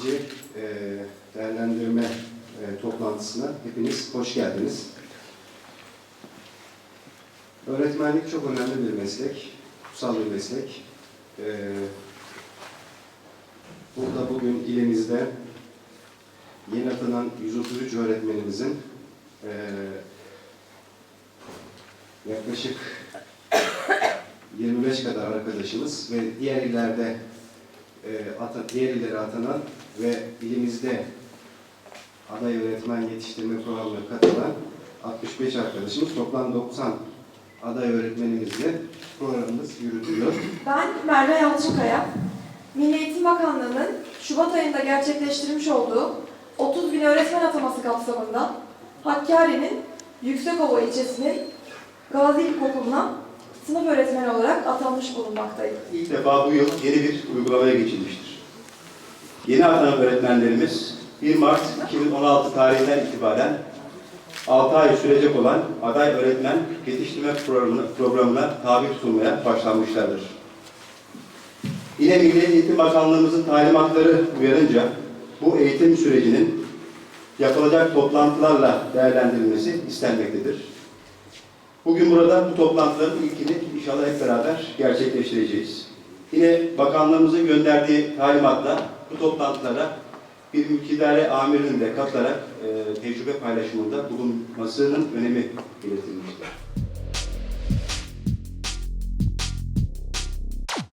ikinci e, değerlendirme e, toplantısına hepiniz hoş geldiniz. Öğretmenlik çok önemli bir meslek, kutsal bir meslek. E, burada bugün ilimizde yeni atanan 133 öğretmenimizin e, yaklaşık 25 kadar arkadaşımız ve diğer illerde e, ata, diğer illere atanan ve ilimizde aday öğretmen yetiştirme programına katılan 65 arkadaşımız toplam 90 aday öğretmenimizle programımız yürütülüyor. Ben Merve Yalçınkaya. Milli Eğitim Bakanlığı'nın Şubat ayında gerçekleştirmiş olduğu 30 bin öğretmen ataması kapsamında Hakkari'nin Yüksekova ilçesinin Gazi İlkokulu'na sınıf öğretmeni olarak atanmış bulunmaktayım. İlk defa bu yıl yeni bir uygulamaya geçilmiştir. Yeni atanan öğretmenlerimiz 1 Mart 2016 tarihinden itibaren 6 ay sürecek olan aday öğretmen yetiştirme programına, programına tabi tutulmaya başlanmışlardır. Yine Milli Eğitim Bakanlığımızın talimatları uyarınca bu eğitim sürecinin yapılacak toplantılarla değerlendirilmesi istenmektedir. Bugün burada bu toplantıların ilkini inşallah hep beraber gerçekleştireceğiz. Yine bakanlığımızın gönderdiği talimatla bu toplantılara bir mülkidare amirinin de katılarak e, tecrübe paylaşımında bulunmasının önemi belirtilmiştir.